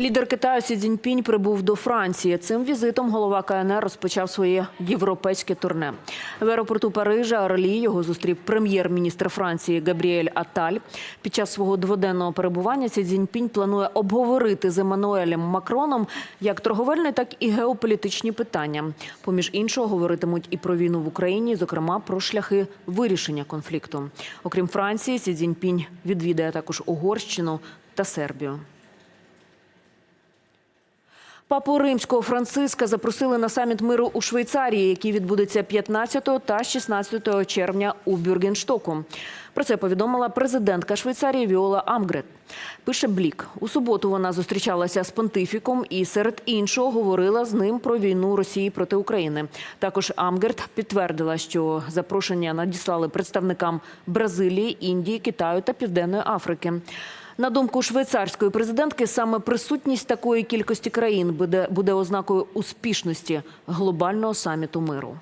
Лідер Китаю Сі Цзіньпінь прибув до Франції. Цим візитом голова КНР розпочав своє європейське турне. В аеропорту Парижа Орлі його зустрів прем'єр-міністр Франції Габріель Аталь. Під час свого дводенного перебування Сі Цзіньпінь планує обговорити з Еммануелем Макроном як торговельні, так і геополітичні питання. Поміж іншого говоритимуть і про війну в Україні, зокрема про шляхи вирішення конфлікту. Окрім Франції, Сі Цзіньпінь відвідає також Угорщину та Сербію. Папу римського Франциска запросили на саміт миру у Швейцарії, який відбудеться 15 та 16 червня у Бюргенштоку. Про це повідомила президентка Швейцарії Віола Амгрет. Пише Блік. У суботу вона зустрічалася з понтифіком і серед іншого говорила з ним про війну Росії проти України. Також Амгерт підтвердила, що запрошення надіслали представникам Бразилії, Індії, Китаю та Південної Африки. На думку швейцарської президентки, саме присутність такої кількості країн буде, ознакою успішності глобального саміту миру.